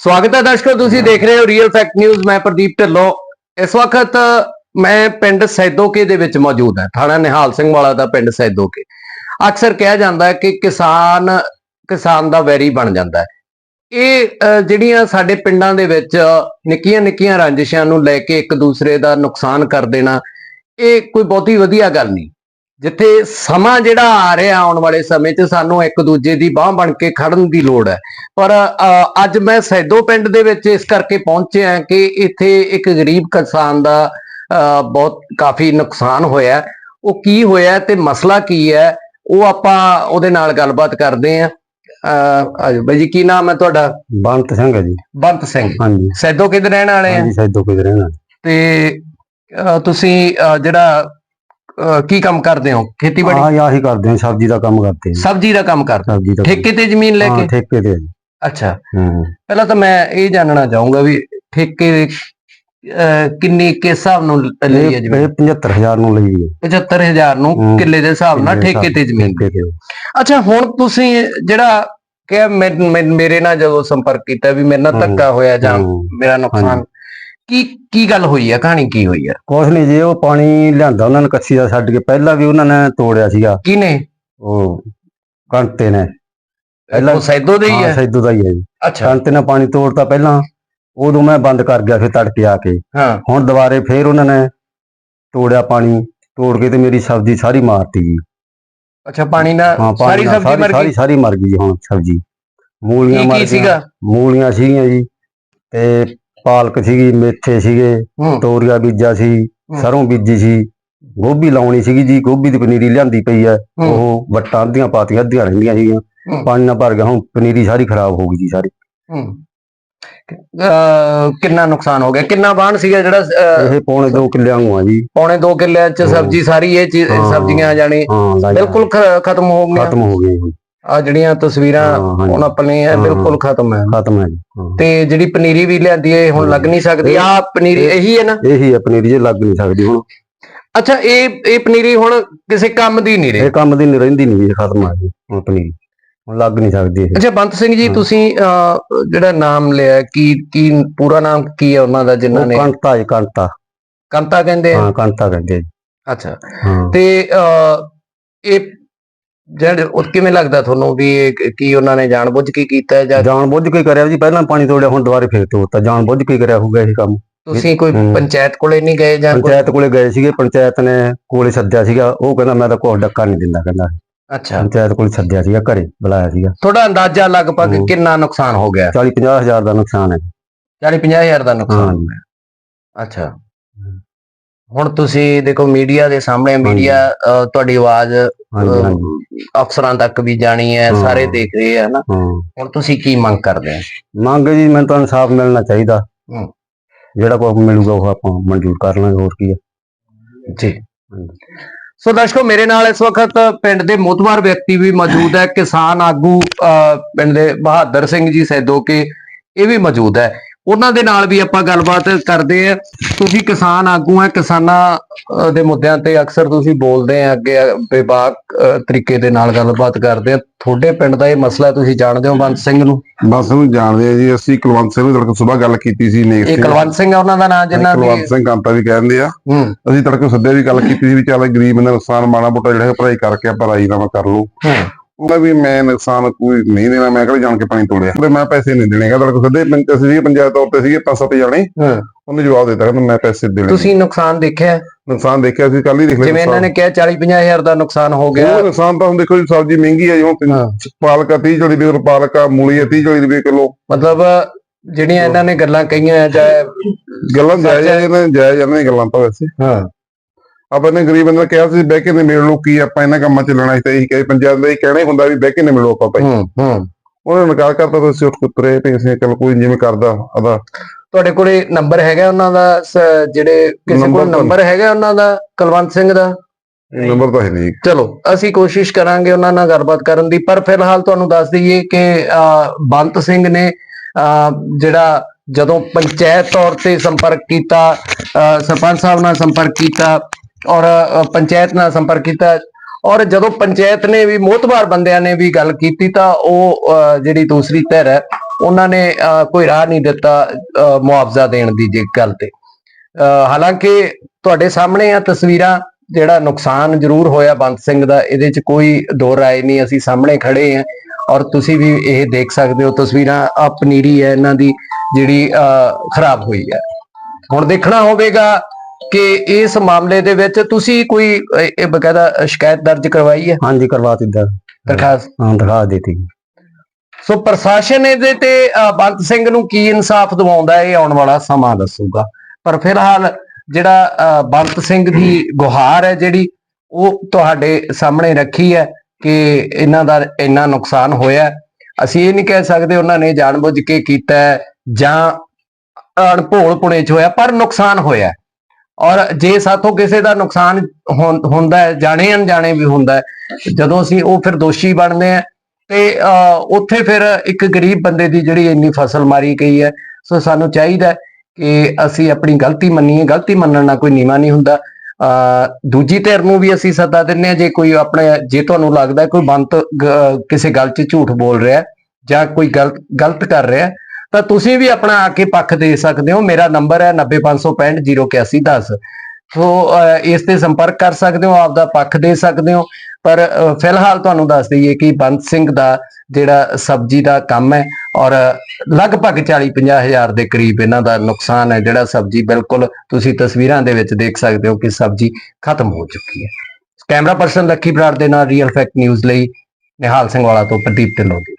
ਸਵਾਗਤ ਹੈ ਦਰਸ਼ਕੋ ਤੁਸੀਂ ਦੇਖ ਰਹੇ ਹੋ ਰੀਅਲ ਫੈਕਟ ਨਿਊਜ਼ ਮੈਂ ਪ੍ਰਦੀਪ ਢਿੱਲੋਂ। ਇਸ ਵਕਤ ਮੈਂ ਪਿੰਡ ਸੈਦੋਕੇ ਦੇ ਵਿੱਚ ਮੌਜੂਦ ਹਾਂ ਥਾਣਾ ਨਿਹਾਲ ਸਿੰਘ ਵਾਲਾ ਦਾ ਪਿੰਡ ਸੈਦੋਕੇ। ਅਕਸਰ ਕਿਹਾ ਜਾਂਦਾ ਹੈ ਕਿ ਕਿਸਾਨ ਕਿਸਾਨ ਦਾ ਵੈਰੀ ਬਣ ਜਾਂਦਾ ਹੈ। ਇਹ ਜਿਹੜੀਆਂ ਸਾਡੇ ਪਿੰਡਾਂ ਦੇ ਵਿੱਚ ਨਿੱਕੀਆਂ ਨਿੱਕੀਆਂ ਰੰਜਿਸ਼ਾਂ ਨੂੰ ਲੈ ਕੇ ਇੱਕ ਦੂਸਰੇ ਦਾ ਨੁਕਸਾਨ ਕਰ ਦੇਣਾ ਇਹ ਕੋਈ ਬਹੁਤੀ ਵਧੀਆ ਗੱਲ ਨਹੀਂ। ਜਿੱਥੇ ਸਮਾਂ ਜਿਹੜਾ ਆ ਰਿਹਾ ਆਉਣ ਵਾਲੇ ਸਮੇਂ 'ਚ ਸਾਨੂੰ ਇੱਕ ਦੂਜੇ ਦੀ ਬਾਹ ਬਣ ਕੇ ਖੜਨ ਦੀ ਲੋੜ ਹੈ। ਪਰ ਅੱਜ ਮੈਂ ਸੈਦੋ ਪਿੰਡ ਦੇ ਵਿੱਚ ਇਸ ਕਰਕੇ ਪਹੁੰਚਿਆ ਕਿ ਇੱਥੇ ਇੱਕ ਗਰੀਬ ਕਿਸਾਨ ਦਾ ਬਹੁਤ ਕਾਫੀ ਨੁਕਸਾਨ ਹੋਇਆ। ਉਹ ਕੀ ਹੋਇਆ ਤੇ ਮਸਲਾ ਕੀ ਹੈ ਉਹ ਆਪਾਂ ਉਹਦੇ ਨਾਲ ਗੱਲਬਾਤ ਕਰਦੇ ਆਂ ਆਜੋ ਬਾਈ ਜੀ ਕੀ ਨਾਮ ਹੈ ਤੁਹਾਡਾ? ਬੰਤ ਸਿੰਘ ਹੈ ਜੀ। ਬੰਤ ਸਿੰਘ। ਹਾਂਜੀ। ਸੈਦੋ ਕਿੱਧਰ ਰਹਿਣ ਵਾਲੇ ਆ? ਹਾਂਜੀ ਸੈਦੋ ਕੋਈ ਰਹਿਣਾ ਤੇ ਅ, ਤੁਸੀਂ ਜਿਹੜਾ ਅ, ਕੀ ਕੰਮ ਕਰਦੇ ਹੋ? ਖੇਤੀਬਾੜੀ? ਹਾਂ ਆਹੀ ਕਰਦੇ ਹਾਂ ਸਬਜ਼ੀ ਦਾ ਕੰਮ ਕਰਦੇ ਹਾਂ। ਸਬਜ਼ੀ ਦਾ ਕੰਮ ਕਰਦੇ ਸਬਜ਼ੀ ਦਾ ਠੇਕੇ ਤੇ ਜ਼ਮੀਨ ਲੈ ਹਾਂ, ਕੇ ਠੇਕੇ ਤੇ। ਅੱਛਾ। ਹੂੰ। ਪਹਿਲਾਂ ਤਾਂ ਮੈਂ ਇਹ ਜਾਣਨਾ ਚਾਹੂੰਗਾ ਵੀ ਠੇਕੇ ਅਹ, ਕਿੰਨੀ ਕਿਸ ਹਿਸਾਬ ਨੂੰ ਲ- ਲਈ ਹੈ ਇਹ ਜ਼ਮੀਨ? ਇਹ 75000 ਨੂੰ ਲਈ ਹੈ। 75000 ਨੂੰ ਹਮ, ਕਿੱਲੇ ਦੇ ਹਿਸਾਬ ਨਾਲ ਕਿੱਲੇ ਦੇ ਠੇਕੇ ਤੇ ਜ਼ਮੀਨ। ਠੇਕੇ ਤੇ। ਅੱਛਾ ਹੁਣ ਤੁਸੀਂ ਜਿਹੜਾ ਕਿ ਮੈਂ- ਮੈਂ- ਮੇਰੇ ਨਾਲ ਜਦੋਂ ਸੰਪਰਕ ਕੀਤਾ ਵੀ ਮੇਰੇ ਨਾਲ ਹਮ, ਧੱਕਾ ਹੋਇਆ ਜਾਂ। ਮੇਰਾ ਨੁਕਸਾਨ ਕੀ ਕੀ ਗੱਲ ਹੋਈ ਹੈ ਕਹਾਣੀ ਕੀ ਹੋਈ ਹੈ ਕੁਛ ਨਹੀਂ ਜੀ ਉਹ ਪਾਣੀ ਲਿਆਂਦਾ ਉਹਨਾਂ ਨੇ ਕੱਚੀ ਦਾ ਛੱਡ ਕੇ। ਪਹਿਲਾਂ ਵੀ ਉਹਨਾਂ ਨੇ ਤੋੜਿਆ ਸੀਗਾ। ਕਿਨੇ ਉਹ ਕੰਤੇ ਨੇ। ਪਹਿਲਾਂ- ਉਹ ਸੈਦੋ ਦੇ ਹੀ ਹਾਂ ਸੈਦੋ ਦਾ ਹੀ ਹੈ ਜੀ। ਅੱਛਾ। ਕੰਤੇ ਨੇ ਪਾਣੀ ਤੋੜਤਾ ਪਹਿਲਾਂ। ਉਦੋਂ ਮੈਂ ਬੰਦ ਕਰ ਗਿਆ ਫਿਰ ਤੜਕੇ ਆ ਕੇ। ਹਾਂ। ਹੁਣ ਦੁਬਾਰੇ ਫੇਰ ਉਹਨਾਂ ਨੇ ਤੋੜਿਆ ਪਾਣੀ। ਤੋੜ ਕੇ ਤੇ ਮੇਰੀ ਸਬਜ਼ੀ ਸਾਰੀ ਮਾਰਤੀ ਜੀ। ਅੱਛਾ ਪਾਣੀ ਨਾਲ ਸਾਰੀ ਨਾਲ ਸਬਜ਼ੀ ਮਰ ਸਾਰੀ ਗਈ? ਸਾਰੀ ਮਰ ਗਈ ਜੀ ਹੁਣ ਸਬਜ਼ੀ। ਮੂਲੀਆਂ ਕੀ ਮਰ ਕੀ ਗਈਆਂ। ਸੀਗਾ? ਮੂਲੀਆਂ ਸੀਗੀਆਂ ਜੀ। ਤੇ ਪਾਲਕ ਸੀਗੀ ਮੇਥੇ ਸੀਗੇ ਹੂੰ। ਤੋਰੀਆ ਬੀਜਾ ਸੀ। ਸਰੋਂ ਬੀਜੀ ਸੀ। ਗੋਭੀ ਲਾਉਣੀ ਸੀਗੀ ਜੀ ਗੋਭੀ ਦੀ ਪਨੀਰੀ ਲਿਆਂਦੀ ਪਈ ਹੂੰ। ਉਹ ਵੱਟਾਂ ਅੱਧੀਆਂ ਪਾਤੀਆਂ ਅੱਧੀਆਂ ਰਹਿੰਦੀਆਂ ਸੀਗੀਆਂ। ਹੂੰ। ਪਾਣੀ ਨਾਲ ਭਰ ਗਿਆ ਹੁਣ ਪਨੀਰੀ ਸਾਰੀ ਖਰਾਬ ਹੋ ਗਈ ਜੀ ਸਾਰੀ। ਹੂੰ। ਅਹ, ਕਿੰਨਾ ਨੁਕਸਾਨ ਹੋ ਗਿਆ? ਕਿੰਨਾ ਬਾਣ ਸੀਗਾ ਜਿਹੜਾ ਅਹ, ਇਹ ਪੌਣੇ 2 ਕਿੱਲਿਆਂ ਨੂੰ ਆ ਜੀ। ਪੌਣੇ 2 ਕਿੱਲਿਆਂ ਚ। ਸਬਜ਼ੀ ਸਾਰੀ ਇਹ ਚੀਜ਼ ਹਾਂ। ਸਬਜ਼ੀਆਂ ਜਾਣੀ ਹਾਂ ਬਿਲਕੁਲ ਖ- ਖਤਮ ਹੋ ਗਈਆਂ। ਖਤਮ ਹੋ ਹੁਣ। ਆ ਜਿਹੜੀਆਂ ਤਸਵੀਰਾਂ ਹਾਂ, ਹਾਂਜੀ। ਹੁਣ ਆਪਣੇ ਇਹ ਬਿਲਕੁਲ ਖਤਮ ਹੈ। ਖਤਮ ਹੈ ਜੀ ਹਾਂ। ਤੇ ਜਿਹੜੀ ਪਨੀਰੀ ਵੀ ਲਿਆਂਦੀ ਹੈ ਇਹ ਹੁਣ ਲੱਗ ਨਹੀਂ ਸਕਦੀ। ਆ ਪਨੀਰੀ ਇਹ- ਹੈ ਨਾ? ਇਹੀ ਹੈ ਪਨੀਰੀ ਜੇ ਲੱਗ ਨਹੀਂ ਸਕਦੀ ਹੁਣ। ਅੱਛਾ ਇਹ ਇਹ ਪਨੀਰੀ ਹੁਣ ਕਿਸੇ ਕੰਮ ਦੀ ਨਹੀਂ ਰਹੀ? ਇਹ ਕੰਮ ਦੀ ਨਹੀਂ ਰਹਿੰਦੀ ਨਹੀਂ ਇਹ ਖਤਮ ਆ ਜੀ ਹੁਣ ਪਨੀਰੀ। ਹੁਣ ਲੱਗ ਨਹੀਂ ਸਕਦੀ ਇਹ। ਅੱਛਾ ਬੰਤ ਸਿੰਘ ਜੀ। ਤੁਸੀਂ ਅਹ, ਜਿਹੜਾ ਨਾਮ ਲਿਆ ਕੀ ਕੀ ਪੂਰਾ ਨਾਮ ਕੀ ਹੈ ਉਹਨਾਂ ਦਾ ਜਿਨ੍ਹਾਂ ਉਹ ਨੇ? ਕੰਤਾ ਜੀ ਕੰਤਾ। ਕੰਤਾ ਕਹਿੰਦੇ ਆ? ਹਾਂ ਕੰਤਾ ਕਹਿੰਦੇ ਆ ਜੀ। ਅੱਛਾ। ਹਾਂ। ਤੇ ਅਹ, ਇਹ ਜਿਹੜੇ ਉਹ ਕਿਵੇਂ ਲੱਗਦਾ ਤੁਹਾਨੂੰ ਵੀ ਇਹ ਕ- ਕੀ ਉਹਨਾਂ ਨੇ ਜਾਣਬੁੱਝ ਕੇ ਕੀਤਾ ਹੈ ਜਾਂ ਜਾਣ ਬੁੱਝ ਕੇ ਕਰਿਆ ਜੀ ਪਹਿਲਾਂ ਪਾਣੀ ਤੋੜਿਆ ਹੁਣ ਦੁਬਾਰੇ ਫੇਰ ਤੋੜਤਾ ਜਾਣ ਬੁੱਝ ਕੇ ਕਰਿਆ ਹੋਊਗਾ ਇਹ ਕੰਮ। ਤੁਸੀਂ ਕੋਈ ਹਮ। ਪੰਚਾਇਤ ਕੋਲੇ ਨਹੀਂ ਗਏ ਜਾਂ ਪੰਚਾਇਤ ਕੋਲੇ ਗਏ ਸੀਗੇ ਪੰਚਾਇਤ ਨੇ ਕੋਲੇ ਸੱਦਿਆ ਸੀਗਾ ਉਹ ਕਹਿੰਦਾ ਮੈਂ ਤਾਂ ਕੋਈ ਡੱਕਾ ਨਹੀਂ ਦਿੰਦਾ ਕਹਿੰਦਾ। ਅੱਛਾ। ਪੰਚਾਇਤ ਕੋਲੇ ਸੱਦਿਆ ਸੀਗਾ ਘਰੇ ਬੁਲਾਇਆ ਸੀਗਾ। ਤੁਹਾਡਾ ਅੰਦਾਜ਼ਾ ਲਗਭਗ ਹਮ। ਕਿੰਨਾ ਨੁਕਸਾਨ ਹੋ ਗਿਆ? 40 50 ਹਜ਼ਾਰ ਦਾ ਨੁਕਸਾਨ ਹੈ। 40 50 ਹਜ਼ਾਰ ਦਾ ਨੁਕਸਾਨ ਹਾਂ। ਅੱਛਾ। ਹੁਣ ਤੁਸੀਂ ਦੇਖੋ ਮੀਡੀਆ ਦੇ ਸਾਹਮਣੇ ਮੀਡੀਆ ਤੁਹਾਡੀ ਆਵਾਜ਼ ਅਫਸਰਾਂ ਤੱਕ ਵੀ ਜਾਣੀ ਹੈ। ਸਾਰੇ ਦੇਖ ਰਹੇ ਆ ਨਾ। ਹੁਣ ਤੁਸੀਂ ਕੀ ਮੰਗ ਕਰਦੇ ਹੋ? ਮੰਗ ਜੀ ਮੈਨੂੰ ਤਾਂ ਇਨਸਾਫ ਮਿਲਣਾ ਚਾਹੀਦਾ। ਜਿਹੜਾ ਕੋਈ ਮਿਲੂਗਾ ਉਹ ਆਪਾਂ ਮਨਜ਼ੂਰ ਕਰ ਲਾਂਗੇ ਹੋਰ ਕੀ ਹੈ। ਜੀ। ਸੋ ਦਰਸ਼ਕੋ ਮੇਰੇ ਨਾਲ ਇਸ ਵਕਤ ਪਿੰਡ ਦੇ ਮੋਤਵਾਰ ਵਿਅਕਤੀ ਵੀ ਮੌਜੂਦ ਹੈ। ਕਿਸਾਨ ਆਗੂ ਪਿੰਡ ਦੇ ਬਹਾਦਰ ਸਿੰਘ ਜੀ ਸੈਦੋ ਕੇ ਇਹ ਵੀ ਮੌਜੂਦ ਹੈ। ਉਹਨਾਂ ਦੇ ਨਾਲ ਵੀ ਆਪਾਂ ਗੱਲਬਾਤ ਕਰਦੇ ਆ ਤੁਸੀਂ ਕਿਸਾਨ ਆਗੂ ਹੈ ਕਿਸਾਨਾਂ ਦੇ ਮੁੱਦਿਆਂ ਤੇ ਅਕਸਰ ਤੁਸੀਂ ਬੋਲਦੇ ਆ ਅੱਗੇ ਬੇਬਾਕ ਅਹ, ਤਰੀਕੇ ਦੇ ਨਾਲ ਗੱਲਬਾਤ ਕਰਦੇ ਆ। ਤੁਹਾਡੇ ਪਿੰਡ ਦਾ ਇਹ ਮਸਲਾ ਤੁਸੀਂ ਜਾਣਦੇ ਹੋ ਬੰਤ ਸਿੰਘ ਨੂੰ? ਬਸ ਨੂੰ ਜਾਣਦੇ ਆ ਜੀ ਅਸੀਂ ਕੁਲਵੰਤ ਸਿੰਘ ਨੂੰ ਤੜਕੇ ਸਵੇਰ ਗੱਲ ਕੀਤੀ ਸੀ ਨੇਕ ਇਹ ਸਿੰਘ। ਕੁਲਵੰਤ ਸਿੰਘ ਆ ਉਹਨਾਂ ਦਾ ਨਾਮ ਜਿਨ੍ਹਾਂ ਦੀ ਕੁਲਵੰਤ ਸਿੰਘ ਕਾਂਤਾ ਵੀ ਕਹਿੰਦੇ ਆ। ਅਸੀਂ ਤੜਕੇ ਸੱਦੇ ਵੀ ਗੱਲ ਕੀਤੀ ਸੀ ਵੀ ਚੱਲ ਗਰੀਬ ਬੰਦਾ ਨੁਕਸਾਨ ਮਾਣਾ ਮੋਟਾ ਜਿਹੜਾ ਭਰਾਈ ਕਰਕੇ ਆਪਾਂ ਰਾਜੀਨਾਮਾ ਕਰ ਲਓ ਉਹਦਾ ਵੀ ਮੈਂ ਨੁਕਸਾਨ ਕੋਈ ਨਹੀਂ ਦੇਣਾ ਮੈਂ ਕਿਹੜਾ ਜਾਣ ਕੇ ਪਾਣੀ ਤੋੜਿਆ। ਤੇ ਮੈਂ ਪੈਸੇ ਨਹੀਂ ਦੇਣੇਗਾ ਤੜਕੇ ਸੱਦੇ ਪੰਚ ਅਸੀਂ ਵੀ ਪੰਚਾਇਤ ਤੌਰ ਤੇ ਸੀਗੇ ਪੰਜ ਸੱਤ ਜਾਣੇ ਹੂੰ। ਉਹਨੇ ਜਵਾਬ ਦਿੱਤਾ ਕਿ ਮੈਂ ਪੈਸੇ ਦੇਣੇ ਤੁਸੀਂ ਨੁਕਸਾਨ ਦੇਖਿਆ? ਨੁਕਸਾਨ ਦੇਖਿਆ ਸੀ ਕੱਲ ਹੀ ਦੇਖ ਲਿਆ ਜਿਵੇਂ ਇਹਨਾਂ ਨੇ ਕਿਹਾ 40 50 ਹਜ਼ਾਰ ਦਾ ਨੁਕਸਾਨ ਹੋ ਗਿਆ। ਉਹ ਨੁਕਸਾਨ ਤਾਂ ਹੁਣ ਦੇਖੋ ਜੀ ਸਬਜ਼ੀ ਮਹਿੰਗੀ ਹੈ। ਜਿਵੇਂ। ਪਾਲਕ ਆ 30 40 ਰੁਪਏ ਪਾਲਕ ਮੂਲੀ ਆ 30 40 ਰੁਪਏ ਕਿਲੋ। ਮਤਲਬ ਜਿਹੜੀਆਂ ਇਹਨਾਂ ਨੇ ਗੱਲਾਂ ਕਹੀਆਂ ਚਾਹੇ ਗੱਲਾਂ ਜਾਇਜ਼ ਇਹਨਾਂ ਜਾਇਜ਼ ਦੀਆਂ ਗੱਲਾਂ ਤਾਂ ਵੈਸੇ। ਹਾਂ। ਆਪਾਂ ਨੇ ਗਰੀਬ ਬੰਦੇ ਨੂੰ ਕਿਹਾ ਸੀ ਬਹਿ ਕੇ ਨੇ ਮਿਲ ਲਓ ਕੀ ਆਪਾਂ ਇਹਨਾਂ ਕੰਮਾਂ ਚ ਲੈਣਾ ਸੀ ਤਾਂ ਇਹੀ ਕਹੇ ਪੰਜਾਬ ਦਾ ਇਹ ਕਹਿਣਾ ਹੀ ਹੁੰਦਾ ਵੀ ਬਹਿ ਕੇ ਨੇ ਮਿਲੋ ਆਪਾਂ ਭਾਈ। ਹੂੰ ਹੂੰ। ਉਹਨਾਂ ਨੇ ਨਕਾਰ ਕਰਤਾ ਤਾਂ ਅਸੀਂ ਉੱਠ ਕੇ ਤੁਰੇ ਪਏ ਸੀ ਚਲ ਕੋਈ ਜਿਵੇਂ ਕਰਦਾ ਆਦਾ। ਤੁਹਾਡੇ ਕੋਲੇ ਨੰਬਰ ਹੈਗਾ ਉਹਨਾਂ ਦਾ ਸ- ਜਿਹੜੇ ਕਿਸੇ ਕੋਲ ਤਾਂ- ਨੰਬਰ ਹੈਗਾ ਉਹਨਾਂ ਦਾ ਕੁਲਵੰਤ ਸਿੰਘ ਦਾ? ਨੰਬਰ ਤਾਂ ਹੈ ਨਹੀਂ। ਚਲੋ ਅਸੀਂ ਕੋਸ਼ਿਸ਼ ਕਰਾਂਗੇ ਉਹਨਾਂ ਨਾਲ ਗੱਲਬਾਤ ਕਰਨ ਦੀ ਪਰ ਫਿਲਹਾਲ ਤੁਹਾਨੂੰ ਦੱਸ ਦਈਏ ਕਿ ਅਹ, ਬੰਤ ਸਿੰਘ ਨੇ ਅਹ, ਜਿਹੜਾ ਜਦੋਂ ਪੰਚਾਇਤ ਤੌਰ ਤੇ ਸੰਪਰਕ ਕੀਤਾ ਅਹ, ਸਰਪੰਚ ਸਾਹਿਬ ਨਾਲ ਸੰਪਰਕ ਕੀਤਾ ਔਰ ਪੰਚਾਇਤ ਨਾਲ ਸੰਪਰਕ ਕੀਤਾ। ਔਰ ਜਦੋਂ ਪੰਚਾਇਤ ਨੇ ਵੀ ਮੋਤਬਾਰ ਬੰਦਿਆਂ ਨੇ ਵੀ ਗੱਲ ਕੀਤੀ ਤਾਂ ਉਹ ਜਿਹੜੀ ਦੂਸਰੀ ਧਿਰ ਹੈ ਉਹਨਾਂ ਨੇ ਕੋਈ ਰਾਹ ਨਹੀਂ ਦਿੱਤਾ ਮੁਆਵਜ਼ਾ ਦੇਣ ਦੀ ਜੇ ਗੱਲ ਤੇ। ਹਾਲਾਂਕਿ ਤੁਹਾਡੇ ਸਾਹਮਣੇ ਆ ਤਸਵੀਰਾਂ ਜਿਹੜਾ ਨੁਕਸਾਨ ਜ਼ਰੂਰ ਹੋਇਆ ਬੰਤ ਸਿੰਘ ਦਾ ਇਹਦੇ 'ਚ ਕੋਈ ਦੋ ਰਾਏ ਨਹੀਂ ਅਸੀਂ ਸਾਹਮਣੇ ਖੜੇ ਆ। ਔਰ ਤੁਸੀਂ ਵੀ ਇਹ ਦੇਖ ਸਕਦੇ ਹੋ ਤਸਵੀਰਾਂ ਆ ਪਨੀਰੀ ਹੈ ਇਹਨਾਂ ਦੀ ਜਿਹੜੀ ਅਹ, ਖਰਾਬ ਹੋਈ ਹੈ। ਹੁਣ ਦੇਖਣਾ ਹੋਵੇਗਾ ਕਿ ਇਸ ਮਾਮਲੇ ਦੇ ਵਿੱਚ ਤੁਸੀਂ ਕੋਈ ਇਹ ਬਕਾਇਦਾ ਸ਼ਿਕਾਇਤ ਦਰਜ ਕਰਵਾਈ ਹੈ? ਹਾਂਜੀ ਕਰਵਾ ਦਿੱਤਾ। ਦਰਖਾਸਤ? ਹਾਂ ਦਿਖਾ ਦਿੱਤੀ। ਸੋ ਪ੍ਰਸ਼ਾਸਨ ਇਹਦੇ ਤੇ ਬੰਤ ਸਿੰਘ ਨੂੰ ਕੀ ਇਨਸਾਫ ਦਿਵਾਉਂਦਾ ਇਹ ਆਉਣ ਵਾਲਾ ਸਮਾਂ ਦੱਸੂਗਾ। ਪਰ ਫਿਲਹਾਲ ਜਿਹੜਾ ਬੰਤ ਸਿੰਘ ਦੀ ਗੁਹਾਰ ਹੈ ਜਿਹੜੀ ਉਹ ਤੁਹਾਡੇ ਸਾਹਮਣੇ ਰੱਖੀ ਹੈ ਕਿ ਇਹਨਾਂ ਦਾ ਇੰਨਾ ਨੁਕਸਾਨ ਹੋਇਆ। ਅਸੀਂ ਇਹ ਨਹੀਂ ਕਹਿ ਸਕਦੇ ਉਹਨਾਂ ਨੇ ਜਾਣਬੁੱਝ ਕੇ ਕੀਤਾ ਜਾਂ ਅਣਭੋਲ ਪੁਣੇ ਚ ਹੋਇਆ ਪਰ ਨੁਕਸਾਨ ਹੋਇਆ। ਔਰ ਜੇ ਸਾਥੋਂ ਕਿਸੇ ਦਾ ਨੁਕਸਾਨ ਹੁੰਦਾ ਹੈ ਜਾਣੇ ਅਣਜਾਣੇ ਵੀ ਹੁੰਦਾ ਹੈ ਜਦੋਂ ਅਸੀਂ ਉਹ ਫਿਰ ਦੋਸ਼ੀ ਬਣਦੇ ਆ ਤੇ ਅਹ, ਉੱਥੇ ਫਿਰ ਇੱਕ ਗਰੀਬ ਬੰਦੇ ਦੀ ਜਿਹੜੀ ਇੰਨੀ ਫਸਲ ਮਾਰੀ ਗਈ ਹੈ ਸੋ ਸਾਨੂੰ ਚਾਹੀਦਾ ਕਿ ਅਸੀਂ ਆਪਣੀ ਗਲਤੀ ਮੰਨੀਏ ਗਲਤੀ ਮੰਨਣ ਨਾਲ ਕੋਈ ਨੀਵਾ ਨਹੀਂ ਹੁੰਦਾ। ਅਹ, ਦੂਜੀ ਧਿਰ ਨੂੰ ਵੀ ਅਸੀਂ ਸੱਦਾ ਦਿੰਨੇ ਆ ਜੇ ਕੋਈ ਆਪਣੇ ਜੇ ਤੁਹਾਨੂੰ ਲੱਗਦਾ ਕੋਈ ਬੰਤ ਕਿਸੇ ਗੱਲ 'ਚ ਝੂਠ ਬੋਲ ਰਿਹਾ ਜਾਂ ਕੋਈ ਗਲਤ ਗਲਤ ਕਰ ਰਿਹਾ ਤਾਂ ਤੁਸੀਂ ਵੀ ਆਪਣਾ ਆ ਕੇ ਪੱਖ ਦੇ ਸਕਦੇ ਹੋ। ਮੇਰਾ ਨੰਬਰ ਹੈ 90565 ਸੋ ਇਸ ਤੇ ਸੰਪਰਕ ਕਰ ਸਕਦੇ ਹੋ, ਆਪਦਾ ਪੱਖ ਦੇ ਸਕਦੇ ਹੋ। ਪਰ ਫਿਲਹਾਲ ਤੁਹਾਨੂੰ ਦੱਸ ਦਈਏ ਕਿ ਬੰਤ ਸਿੰਘ ਦਾ ਜਿਹੜਾ ਸਬਜ਼ੀ ਦਾ ਕੰਮ ਹੈ ਔਰ ਲਗਭਗ 40-50 ਹਜ਼ਾਰ ਦੇ ਕਰੀਬ ਇਹਨਾਂ ਦਾ ਨੁਕਸਾਨ ਹੈ। ਜਿਹੜਾ ਸਬਜ਼ੀ ਬਿਲਕੁਲ ਤੁਸੀਂ ਤਸਵੀਰਾਂ ਦੇ ਵਿੱਚ ਦੇਖ ਸਕਦੇ ਹੋ ਕਿ ਸਬਜ਼ੀ ਖਤਮ ਹੋ ਚੁੱਕੀ ਹੈ। ਕੈਮਰਾ ਪਰਸਨ ਲੱਕੀ ਬਰਾੜ ਦੇ ਨਾਲ ਰੀਅਲ ਫੈਕਟ ਨਿਊਜ਼ ਲਈ ਨਿਹਾਲ ਸਿੰਘ ਵਾਲਾ ਤੋਂ ਪ੍ਰਦੀਪ ਢਿੱਲੋਂ ਦੀ।